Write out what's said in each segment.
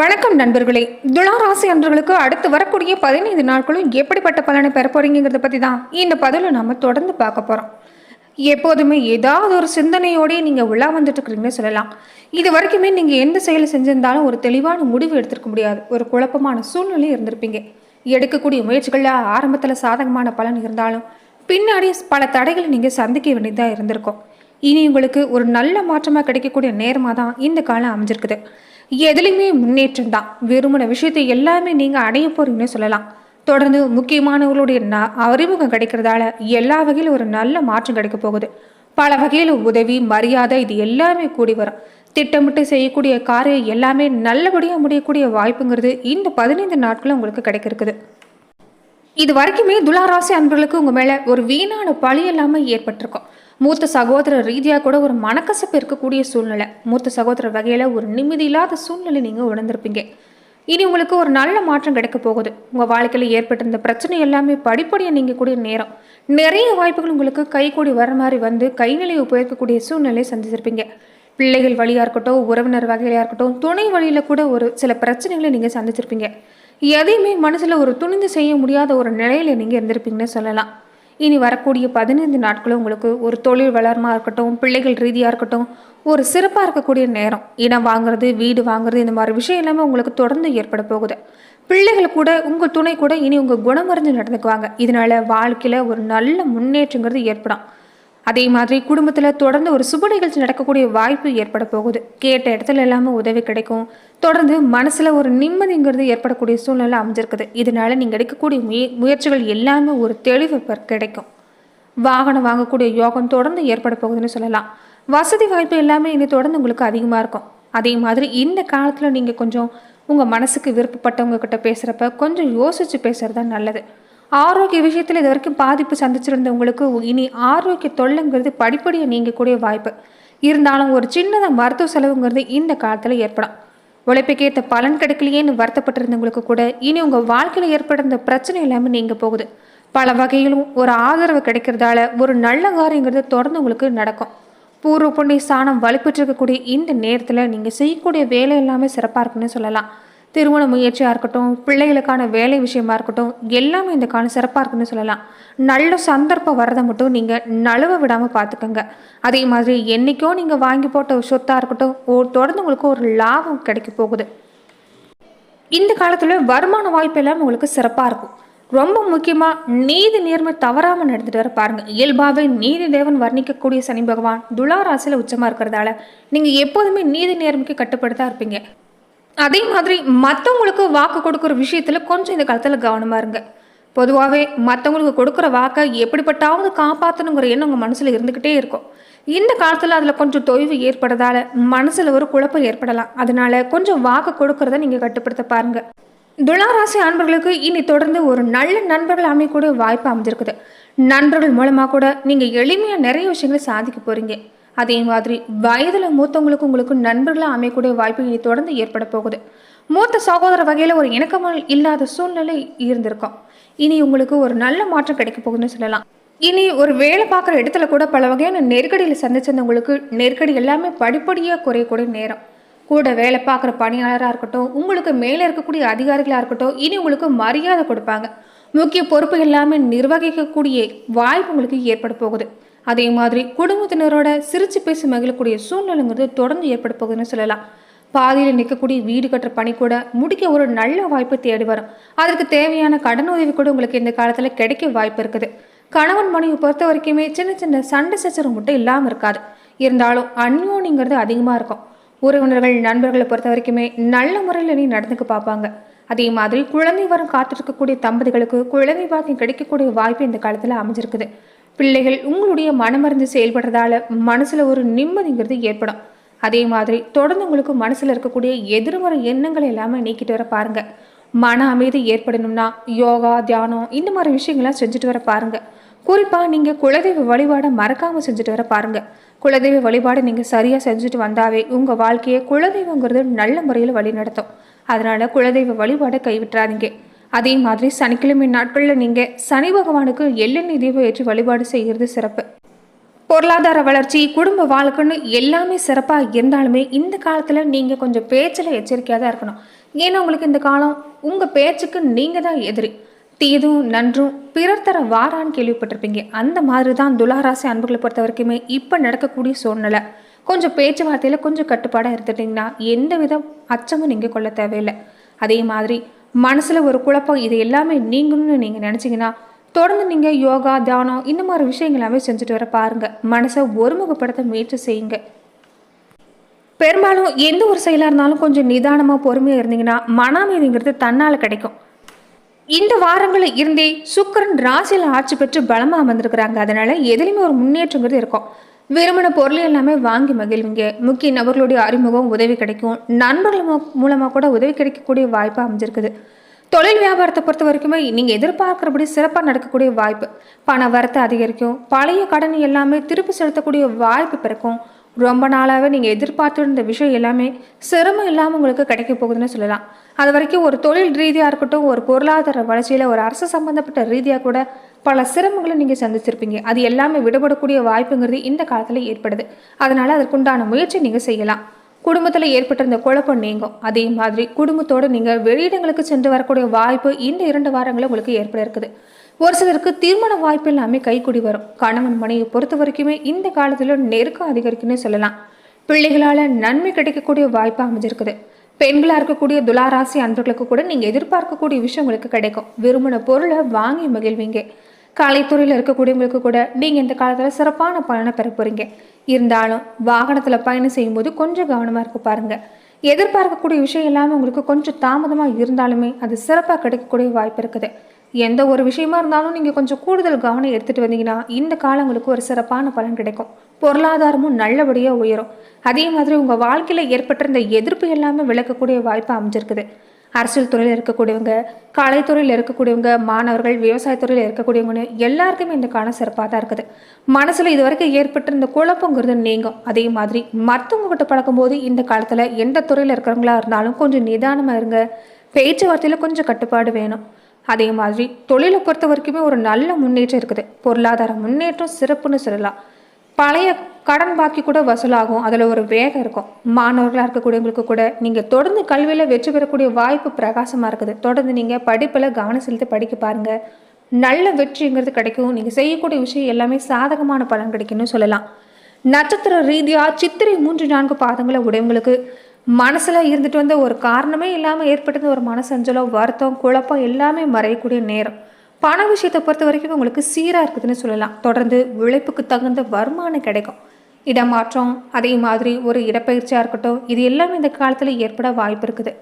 வணக்கம் நண்பர்களே. துளாராசி அன்றர்களுக்கு அடுத்து வரக்கூடிய பதினைந்து நாட்களும் எப்படிப்பட்ட பலனை பெற போறீங்கிறத பற்றி தான் இந்த பதில நம்ம தொடர்ந்து பார்க்க போகிறோம் எப்போதுமே ஏதாவது ஒரு சிந்தனையோடய நீங்கள் உள்ளா வந்துட்டு இருக்கிறீங்கன்னு சொல்லலாம். இது வரைக்குமே நீங்கள் எந்த செயலை செஞ்சிருந்தாலும் ஒரு தெளிவான முடிவு எடுத்திருக்க முடியாது. ஒரு குழப்பமான சூழ்நிலை இருந்திருப்பீங்க. எடுக்கக்கூடிய முயற்சிகளில் ஆரம்பத்தில் சாதகமான பலன் இருந்தாலும் பின்னாடி பல தடைகளை நீங்கள் சந்திக்க வேண்டியதாக இருந்திருக்கும். இனி உங்களுக்கு ஒரு நல்ல மாற்றமாக கிடைக்கக்கூடிய நேரமாக தான் இந்த காலம் அமைஞ்சிருக்குது. எதுலையுமே முன்னேற்றம் தான். வெறுமன விஷயத்தை எல்லாமே நீங்கள் அடைய போறீங்கன்னு சொல்லலாம். தொடர்ந்து முக்கியமானவர்களுடைய ந அறிமுகம் கிடைக்கிறதால எல்லா வகையிலும் ஒரு நல்ல மாற்றம் கிடைக்க போகுது. பல வகையில் உதவி மரியாதை இது எல்லாமே கூடி வரும். திட்டமிட்டு செய்யக்கூடிய காரியம் எல்லாமே நல்லபடியாக முடியக்கூடிய வாய்ப்புங்கிறது இந்த பதினைந்து நாட்களும் உங்களுக்கு கிடைக்க இருக்குது இது வரைக்குமே துளாராசி அன்பர்களுக்கு உங்கள் மேலே ஒரு வீணான பழி இல்லாமல் ஏற்பட்டிருக்கும். மூத்த சகோதரர் ரீதியாக கூட ஒரு மனக்கசப்பு இருக்கக்கூடிய சூழ்நிலை. மூத்த சகோதரர் வகையில் ஒரு நிம்மதி இல்லாத சூழ்நிலை நீங்கள் உணர்ந்திருப்பீங்க. இனி உங்களுக்கு ஒரு நல்ல மாற்றம் கிடைக்க போகுது. உங்கள் வாழ்க்கையில் ஏற்பட்டிருந்த பிரச்சனை எல்லாமே படிப்படியாக நீங்கள் கூடிய நேரம். நிறைய வாய்ப்புகள் உங்களுக்கு கைகூடி வர மாதிரி வந்து கைநிலையை உபயோகிக்கக்கூடிய சூழ்நிலையை சந்திச்சிருப்பீங்க. பிள்ளைகள் வழியாக இருக்கட்டும் உறவினர் வகையிலாக இருக்கட்டும் துணை வழியில் கூட ஒரு சில பிரச்சனைகளை நீங்கள் சந்திச்சிருப்பீங்க. எதையுமே மனசில் ஒரு துணிந்து செய்ய முடியாத ஒரு நிலையில் நீங்கள் இருந்திருப்பீங்கன்னு சொல்லலாம். இனி வரக்கூடிய பதினைந்து நாட்களும் உங்களுக்கு ஒரு தொழில் வளரமாக இருக்கட்டும் பிள்ளைகள் ரீதியாக இருக்கட்டும் ஒரு சிறப்பாக இருக்கக்கூடிய நேரம். இடம் வாங்குறது வீடு வாங்குறது இந்த மாதிரி விஷயம் எல்லாமே உங்களுக்கு தொடர்ந்து ஏற்பட போகுது. பிள்ளைகள் கூட உங்கள் துணை கூட இனி உங்கள் குணமறிஞ்சு நடந்துக்குவாங்க. இதனால வாழ்க்கையில் ஒரு நல்ல முன்னேற்றங்கிறது ஏற்படும். அதே மாதிரி குடும்பத்தில் தொடர்ந்து ஒரு சுப நிகழ்ச்சி நடக்கக்கூடிய வாய்ப்பு ஏற்பட போகுது. கேட்ட இடத்துல எல்லாமே உதவி கிடைக்கும். தொடர்ந்து மனசில் ஒரு நிம்மதிங்கிறது ஏற்படக்கூடிய சூழ்நிலை அமைஞ்சிருக்குது. இதனால நீங்கள் எடுக்கக்கூடிய முய முயற்சிகள் எல்லாமே ஒரு தெளிவு கிடைக்கும். வாகனம் வாங்கக்கூடிய யோகம் தொடர்ந்து ஏற்பட போகுதுன்னு சொல்லலாம். வசதி வாய்ப்பு எல்லாமே இனி தொடர்ந்து உங்களுக்கு அதிகமாக இருக்கும். அதே மாதிரி இந்த காலத்தில் நீங்கள் கொஞ்சம் உங்கள் மனசுக்கு விருப்பப்பட்டவங்க கிட்ட பேசுகிறப்ப கொஞ்சம் யோசித்து பேசுகிறது தான் நல்லது. ஆரோக்கிய விஷயத்தில் இது வரைக்கும் பாதிப்பு சந்திச்சிருந்தவங்களுக்கு இனி ஆரோக்கிய தொல்லைங்கிறது படிப்படியாக நீங்கக்கூடிய வாய்ப்பு. இருந்தாலும் ஒரு சின்னதாக மருத்துவ செலவுங்கிறது இந்த காலத்தில் ஏற்படும். உழைப்புக்கேற்ற பலன் கிடைக்கலையேன்னு வருத்தப்பட்டிருந்தவங்களுக்கு கூட இனி உங்கள் வாழ்க்கையில் ஏற்படுற பிரச்சனை எல்லாமே நீங்கள் போகுது. பல வகையிலும் ஒரு ஆதரவு கிடைக்கிறதால ஒரு நல்ல காரியங்கிறது தொடர்ந்து உங்களுக்கு நடக்கும். பூர்வ புண்ணிய ஸ்தானம் வலுப்பெற்றிருக்கக்கூடிய இந்த நேரத்தில் நீங்கள் செய்யக்கூடிய வேலை எல்லாமே சிறப்பாக இருக்குன்னு சொல்லலாம். திருமண முயற்சியாக இருக்கட்டும் பிள்ளைகளுக்கான வேலை விஷயமா இருக்கட்டும் எல்லாமே இந்த காலம் சிறப்பாக இருக்குன்னு சொல்லலாம். நல்ல சந்தர்ப்பம் வரதை மட்டும் நீங்கள் நழுவ விடாமல் பார்த்துக்கோங்க அதே மாதிரி என்றைக்கோ நீங்கள் வாங்கி போட்ட ஒரு சொத்தாக இருக்கட்டும் ஓ தொடர்ந்து உங்களுக்கு ஒரு லாபம் கிடைக்க போகுது. இந்த காலத்தில் வருமான வாய்ப்பு எல்லாம் உங்களுக்கு சிறப்பாக இருக்கும். ரொம்ப முக்கியமாக நீதி நேர்மை தவறாமல் நடந்துட்டு வர பாருங்கள் இயல்பாகவே நீதி தேவன் வர்ணிக்கக்கூடிய சனி பகவான் துலா ராசியில் உச்சமாக இருக்கிறதால நீங்கள் எப்போதுமே நீதி நேர்மைக்கு கட்டுப்படுத்தா இருப்பீங்க. அதே மாதிரி மற்றவங்களுக்கு வாக்கு கொடுக்குற விஷயத்தில் கொஞ்சம் இந்த காலத்தில் கவனமாக இருங்க. பொதுவாகவே மற்றவங்களுக்கு கொடுக்குற வாக்கை எப்படிப்பட்டாவது காப்பாற்றணுங்கிற எண்ணம் உங்கள் மனசில் இருந்துக்கிட்டே இருக்கும். இந்த காலத்தில் அதில் கொஞ்சம் தொய்வு ஏற்படுறதால மனசில் ஒரு குழப்பம் ஏற்படலாம். அதனால கொஞ்சம் வாக்கு கொடுக்கறத நீங்கள் கட்டுப்படுத்த பாருங்கள் துளாராசி அன்பர்களுக்கு இனி தொடர்ந்து ஒரு நல்ல நண்பர்கள் அமையக்கூடிய வாய்ப்பு அமைஞ்சிருக்குது. நண்பர்கள் மூலமாக கூட நீங்கள் எளிமையாக நிறைய விஷயங்களை சாதிக்க போகிறீங்க அதே மாதிரி வயதில் மூத்தவங்களுக்கு உங்களுக்கு நண்பர்களாக அமையக்கூடிய வாய்ப்பு இனி தொடர்ந்து ஏற்பட போகுது. மூத்த சகோதர வகையில் ஒரு இணக்கமல் இல்லாத சூழ்நிலை இருந்திருக்கும். இனி உங்களுக்கு ஒரு நல்ல மாற்றம் கிடைக்க போகுதுன்னு சொல்லலாம். இனி ஒரு வேலை பார்க்குற இடத்துல கூட பல வகையான நெருக்கடியில் சந்திச்சிருந்தவங்களுக்கு நெருக்கடி எல்லாமே படிப்படியாக குறையக்கூடிய நேரம். கூட வேலை பார்க்குற பணியாளராக இருக்கட்டும் உங்களுக்கு மேலே இருக்கக்கூடிய அதிகாரிகளாக இருக்கட்டும் இனி உங்களுக்கு மரியாதை கொடுப்பாங்க. முக்கிய பொறுப்பு எல்லாமே நிர்வகிக்கக்கூடிய வாய்ப்பு உங்களுக்கு ஏற்பட போகுது. அதே மாதிரி குடும்பத்தினரோட சிரிச்சு பேசி மகிழக்கூடிய சூழ்நிலைங்கிறது தொடர்ந்து ஏற்பட போகுதுன்னு சொல்லலாம். பாதியில் நிற்கக்கூடிய வீடு கட்டுற பணி கூட முடிக்க ஒரு நல்ல வாய்ப்பு தேடி வரும். அதற்கு தேவையான கடன் உதவி கூட உங்களுக்கு இந்த காலத்தில் கிடைக்க வாய்ப்பு இருக்குது. கணவன் மனைவி பொறுத்த வரைக்குமே சின்ன சின்ன சண்டை சச்சரவு மட்டும் இல்லாமல் இருக்காது. இருந்தாலும் அந்யோனிங்கிறது அதிகமாக இருக்கும். உறவினர்கள் நண்பர்களை பொறுத்த வரைக்குமே நல்ல முறையில் நீ நடந்துக்க பார்ப்பாங்க. அதே மாதிரி குழந்தை வரம் காத்திருக்கக்கூடிய தம்பதிகளுக்கு குழந்தை பாக்கியம் கிடைக்கக்கூடிய வாய்ப்பு இந்த காலத்தில் அமைஞ்சிருக்குது. பிள்ளைகள் உங்களுடைய மனமருந்து செயல்படுறதால மனசுல ஒரு நிம்மதிங்கிறது ஏற்படும். அதே மாதிரி தொடர்ந்து உங்களுக்கு மனசுல இருக்கக்கூடிய எதிர்மறை எண்ணங்கள் எல்லாமே நீக்கிட்டு வர பாருங்க. மன அமைதி ஏற்படணும்னா யோகா தியானம் இந்த மாதிரி விஷயங்கள்லாம் செஞ்சுட்டு வர பாருங்க. குறிப்பாக நீங்கள் குலதெய்வ வழிபாடை மறக்காமல் செஞ்சுட்டு வர பாருங்க. குலதெய்வ வழிபாடு நீங்கள் சரியாக செஞ்சுட்டு வந்தாவே உங்கள் வாழ்க்கையை குலதெய்வங்கிறது நல்ல முறையில் வழி நடத்தும் அதனால குலதெய்வ வழிபாடை கைவிட்டுறாதீங்க. அதே மாதிரி சனிக்கிழமை நாட்களில் நீங்கள் சனி பகவானுக்கு எள்ளெண்ணெய் தீபம் ஏற்றி வழிபாடு செய்கிறது சிறப்பு. பொருளாதார வளர்ச்சி குடும்ப வாழ்க்கைன்னு எல்லாமே சிறப்பாக இருந்தாலுமே இந்த காலத்தில் நீங்கள் கொஞ்சம் பேச்சில் எச்சரிக்கையாக தான் இருக்கணும். ஏன்னா உங்களுக்கு இந்த காலம் உங்கள் பேச்சுக்கு நீங்கள் தான் எதிரி. தீதும் நன்றும் பிறர் தர வாரான்னு கேள்விப்பட்டிருப்பீங்க. அந்த மாதிரி தான் துளாராசி அன்புகளை பொறுத்த வரைக்குமே இப்போ நடக்கக்கூடிய சூழ்நிலை. கொஞ்சம் பேச்சுவார்த்தையில் கொஞ்சம் கட்டுப்பாடாக இருந்துட்டிங்கன்னா எந்த வித அச்சமும் நீங்கள் கொள்ள தேவையில்லை. அதே மாதிரி மனசில் ஒரு குழப்பம் இது எல்லாமே நீங்கணும்னு நீங்கள் நினச்சிங்கன்னா தொடர்ந்து நீங்கள் யோகா தியானம் இந்த மாதிரி விஷயங்கள் எல்லாமே செஞ்சுட்டு வர பாருங்கள் மனசை ஒருமுகப்படுத்த முயற்சி செய்யுங்க. பெரும்பாலும் எந்த ஒரு செயலாக இருந்தாலும் கொஞ்சம் நிதானமாக பொறுமையாக இருந்தீங்கன்னா மன அமைதிங்கிறது தன்னால் கிடைக்கும். இந்த வாரங்களில் இருந்தே சுக்கிரன் ராசியில் ஆட்சி பெற்று பலமாக அமர்ந்திருக்கிறாங்க. அதனால எதுலேயுமே ஒரு முன்னேற்றங்கிறது இருக்கும். விரும்பின பொருள் எல்லாமே வாங்கி மகிழ்வீங்க. முக்கிய நபர்களுடைய அறிமுகம் உதவி கிடைக்கும். நண்பர்கள் மூ- கூட உதவி கிடைக்கக்கூடிய வாய்ப்பு அமைஞ்சிருக்குது. தொழில் வியாபாரத்தை பொறுத்த வரைக்குமே நீங்கள் எதிர்பார்க்குறபடி சிறப்பாக நடக்கக்கூடிய வாய்ப்பு. பண வரத்து அதிகரிக்கும். பழைய கடன் எல்லாமே திருப்பி செலுத்தக்கூடிய வாய்ப்பு பிறக்கும். ரொம்ப நாளாகவே நீங்கள் எதிர்பார்த்துருந்த விஷயம் எல்லாமே சிரமம் இல்லாமல் உங்களுக்கு கிடைக்க போகுதுன்னு சொல்லலாம். அது வரைக்கும் ஒரு தொழில் ரீதியாக இருக்கட்டும் ஒரு பொருளாதார வளர்ச்சியில் ஒரு அரசு சம்பந்தப்பட்ட ரீதியாக கூட பல சிரமங்களை நீங்கள் சந்திச்சிருப்பீங்க. அது எல்லாமே விடுபடக்கூடிய வாய்ப்புங்கிறது இந்த காலத்தில் ஏற்படுது. அதனால் அதற்குண்டான முயற்சி நீங்கள் செய்யலாம். குடும்பத்தில் ஏற்பட்டிருந்த குழப்பம் நீங்கும். அதே மாதிரி குடும்பத்தோடு நீங்கள் வெளியிடங்களுக்கு சென்று வரக்கூடிய வாய்ப்பு இந்த இரண்டு வாரங்களில் உங்களுக்கு ஏற்பட இருக்குது ஒரு சிலருக்கு திருமண வாய்ப்பு எல்லாமே கைக்குடி வரும். கணவன் மனையை பொறுத்த வரைக்குமே இந்த காலத்தில் நெருக்கம் அதிகரிக்குன்னு சொல்லலாம். பிள்ளைகளால் நன்மை கிடைக்கக்கூடிய வாய்ப்பு அமைஞ்சிருக்குது. பெண்களாக இருக்கக்கூடிய துளாராசி அன்பர்களுக்கு கூட நீங்கள் எதிர்பார்க்கக்கூடிய விஷயம் உங்களுக்கு கிடைக்கும். விரும்பின பொருளை வாங்கி மகிழ்வீங்க. கலைத்துறையில் இருக்கக்கூடியவங்களுக்கு கூட நீங்கள் இந்த காலத்தில் சிறப்பான பலனை பெற போகிறீங்க இருந்தாலும் வாகனத்தில் பயணம் செய்யும்போது கொஞ்சம் கவனமாக இருக்க பாருங்கள் எதிர்பார்க்கக்கூடிய விஷயம் எல்லாமே உங்களுக்கு கொஞ்சம் தாமதமாக இருந்தாலுமே அது சிறப்பாக கிடைக்கக்கூடிய வாய்ப்பு இருக்குது. எந்த ஒரு விஷயமா இருந்தாலும் நீங்கள் கொஞ்சம் கூடுதல் கவனம் எடுத்துகிட்டு வந்தீங்கன்னா இந்த காலம் உங்களுக்கு ஒரு சிறப்பான பலன் கிடைக்கும். பொருளாதாரமும் நல்லபடியாக உயரும். அதே மாதிரி உங்கள் வாழ்க்கையில் ஏற்பட்டிருந்த எதிர்ப்பு எல்லாமே விளக்கக்கூடிய வாய்ப்பு அமைஞ்சிருக்குது. அரசியல் துறையில் இருக்கக்கூடியவங்க கலைத்துறையில் இருக்கக்கூடியவங்க மாணவர்கள் விவசாயத்துறையில் இருக்கக்கூடியவங்கன்னு எல்லாருக்குமே இந்த காலம் சிறப்பாக தான் இருக்குது. மனசில் இது வரைக்கும் ஏற்பட்டிருந்த குழப்பங்கிறது நீங்கும். அதே மாதிரி மற்றவங்க கிட்ட பழக்கும்போது இந்த காலத்தில் எந்த துறையில் இருக்கிறவங்களா இருந்தாலும் கொஞ்சம் நிதானமாக இருங்க. பேச்சுவார்த்தையில் கொஞ்சம் கட்டுப்பாடு வேணும். அதே மாதிரி தொழிலை பொறுத்த வரைக்குமே ஒரு நல்ல முன்னேற்றம் இருக்குது. பொருளாதார முன்னேற்றம் சிறப்புன்னு சொல்லலாம். பழைய கடன் பாக்கி கூட வசூலாகும். அதில் ஒரு வேகம் இருக்கும். மாணவர்களாக இருக்கக்கூடியவங்களுக்கு கூட நீங்கள் தொடர்ந்து கல்வியில் வெற்றி பெறக்கூடிய வாய்ப்பு பிரகாசமாக இருக்குது. தொடர்ந்து நீங்கள் படிப்பில் கவனம் செலுத்தி படிக்க பாருங்கள் நல்ல வெற்றிங்கிறது கிடைக்கும். நீங்கள் செய்யக்கூடிய விஷயம் எல்லாமே சாதகமான பலன் கிடைக்கும்னு சொல்லலாம். நட்சத்திர ரீதியாக சித்திரை மூன்று நான்கு பாதங்களை உடையவங்களுக்கு மனசில் இருந்துட்டு வந்த ஒரு காரணமே இல்லாமல் ஏற்பட்டது ஒரு மனசஞ்சலோ வருத்தம் குழப்பம் எல்லாமே மறையக்கூடிய நேரம். பண விஷயத்தை பொறுத்த வரைக்கும் உங்களுக்கு சீராக இருக்குதுன்னு சொல்லலாம். தொடர்ந்து உழைப்புக்கு தகுந்த வருமானம் கிடைக்கும். இடமாற்றம் அதே மாதிரி ஒரு இடப்பயிற்சியாக இருக்கட்டும் இது எல்லாமே இந்த காலத்தில் ஏற்பட வாய்ப்பு இருக்குது.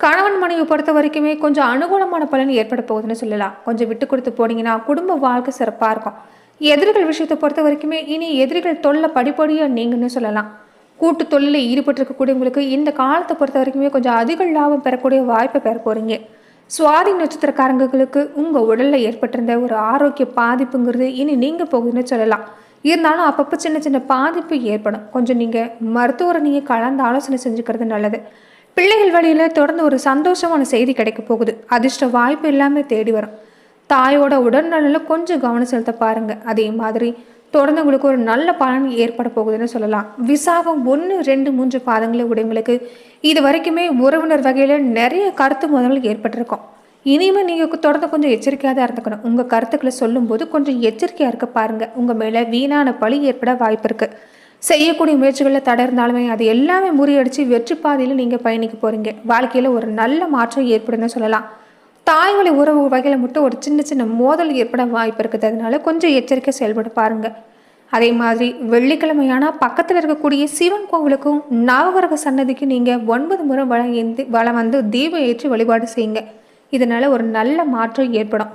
கணவன் மனைவி பொறுத்த வரைக்குமே கொஞ்சம் அனுகூலமான பலன் ஏற்பட போகுதுன்னு சொல்லலாம். கொஞ்சம் விட்டு கொடுத்து போனீங்கன்னா குடும்ப வாழ்க்கை சிறப்பாக இருக்கும். எதிரிகள் விஷயத்தை பொறுத்த வரைக்குமே இனி எதிரிகள் தொல்லை படிப்படியாக நீங்கன்னு சொல்லலாம். கூட்டு தொழிலில் ஈடுபட்டிருக்கக்கூடியவங்களுக்கு இந்த காலத்தை பொறுத்த வரைக்குமே கொஞ்சம் அதிக லாபம் பெறக்கூடிய வாய்ப்பை பெற போகிறீங்க சுவாதி நட்சத்திரக்காரங்களுக்கு உங்கள் உடலில் ஏற்பட்டிருந்த ஒரு ஆரோக்கிய பாதிப்புங்கிறது இனி நீங்கள் போகுதுன்னு சொல்லலாம். இருந்தாலும் அப்பப்போ சின்ன சின்ன பாதிப்பு ஏற்படும். கொஞ்சம் நீங்கள் மருத்துவரை நீங்கள் கலந்து ஆலோசனை செஞ்சுக்கிறது நல்லது. பிள்ளைகள் வழியில் தொடர்ந்து ஒரு சந்தோஷமான செய்தி கிடைக்க போகுது. அதிர்ஷ்ட வாய்ப்பு எல்லாமே தேடி வரும். தாயோட உடல்நலில் கொஞ்சம் கவனம் செலுத்த பாருங்கள் அதே மாதிரி தொடர்ந்து உங்களுக்கு ஒரு நல்ல பலன் ஏற்பட போகுதுன்னு சொல்லலாம். விசாகம் ஒன்று ரெண்டு மூன்று பாதங்களை உடையவங்களுக்கு இது வரைக்குமே உறவினர் வகையில் நிறைய கருத்து முதல்கள் ஏற்பட்டிருக்கும். இனிமேல் நீங்கள் தொடர்ந்து கொஞ்சம் எச்சரிக்கையாக தான் இருந்துக்கணும். உங்கள் கருத்துக்களை சொல்லும்போது கொஞ்சம் எச்சரிக்கையாக இருக்க பாருங்கள் உங்கள் மேலே வீணான பழி ஏற்பட வாய்ப்பு இருக்குது செய்யக்கூடிய முயற்சிகளில் தடை இருந்தாலுமே அது எல்லாமே முறியடித்து வெற்றி பாதையில் நீங்கள் பயணிக்க போகிறீங்க வாழ்க்கையில் ஒரு நல்ல மாற்றம் ஏற்படுன்னு சொல்லலாம். தாய்மொழி உறவு வகையில் மட்டும் ஒரு சின்ன சின்ன மோதல் ஏற்பட வாய்ப்பு இருக்குது. அதனால கொஞ்சம் எச்சரிக்கை செயல்பட பாருங்க. அதே மாதிரி வெள்ளிக்கிழமையான பக்கத்தில் இருக்கக்கூடிய சிவன் கோவிலுக்கும் நவகிரக சன்னதிக்கு நீங்கள் ஒன்பது முறை வளம் ஏந்தி வளம் வந்து தீபம் ஏற்றி வழிபாடு செய்யுங்க. இதனால ஒரு நல்ல மாற்றம் ஏற்படும்.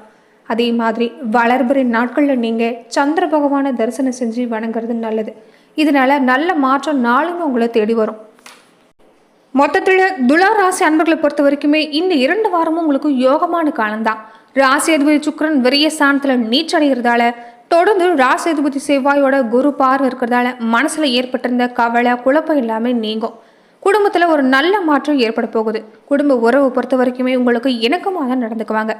அதே மாதிரி வளர்பிறை நாட்களில் நீங்கள் சந்திர பகவானை தரிசனம் செஞ்சு வணங்குறது நல்லது. இதனால நல்ல மாற்றம் நாளுமே உங்களை தேடி வரும். மொத்தத்தில் துலா ராசி அன்பர்களை பொறுத்த வரைக்குமே இந்த இரண்டு வாரமும் உங்களுக்கு யோகமான காலம்தான். ராசி அதிபதி சுக்கரன் விரிய ஸ்தானத்தில் நீச்சடைகிறதால தொடர்ந்து ராசி அதிபதி செவ்வாயோட குரு பார்வை இருக்கிறதால மனசில் ஏற்பட்டிருந்த கவலை குழப்பம் எல்லாமே நீங்கும். குடும்பத்தில் ஒரு நல்ல மாற்றம் ஏற்பட போகுது. குடும்ப உறவு பொறுத்த வரைக்குமே உங்களுக்கு இணக்கமாக தான் நடந்துக்குவாங்க.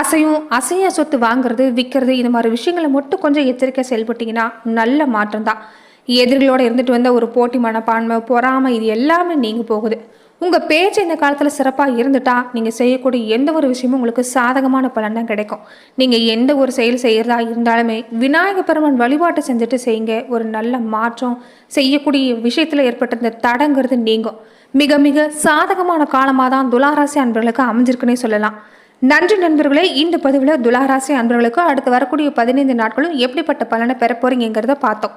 அசையும் அசைய சொத்து வாங்குறது விற்கிறது இந்த மாதிரி விஷயங்களை மட்டும் கொஞ்சம் எச்சரிக்கை செயல்பட்டீங்கன்னா நல்ல மாற்றம் தான் எதிரிகளோடு இருந்துட்டு வந்த ஒரு போட்டி மனப்பான்மை பொறாமை இது எல்லாமே நீங்க போகுது. உங்கள் பேச்சு இந்த காலத்தில் சிறப்பாக இருந்துட்டா நீங்கள் செய்யக்கூடிய எந்த ஒரு விஷயமும் உங்களுக்கு சாதகமான பலன் தான் கிடைக்கும். நீங்கள் எந்த ஒரு செயல் செய்கிறதா இருந்தாலுமே விநாயக பெருமான் வழிபாட்டை செஞ்சுட்டு செய்யுங்க. ஒரு நல்ல மாற்றம் செய்யக்கூடிய விஷயத்தில் ஏற்பட்ட இந்த தடங்கிறது நீங்கும். மிக மிக சாதகமான காலமாக தான் துளாராசி அன்பர்களுக்கு அமைஞ்சிருக்குன்னே சொல்லலாம். நன்றி நண்பர்களே இந்த பதிவில் துளாராசி அன்பர்களுக்கு அடுத்து வரக்கூடிய பதினைந்து நாட்களும் எப்படிப்பட்ட பலனை பெற பார்த்தோம்.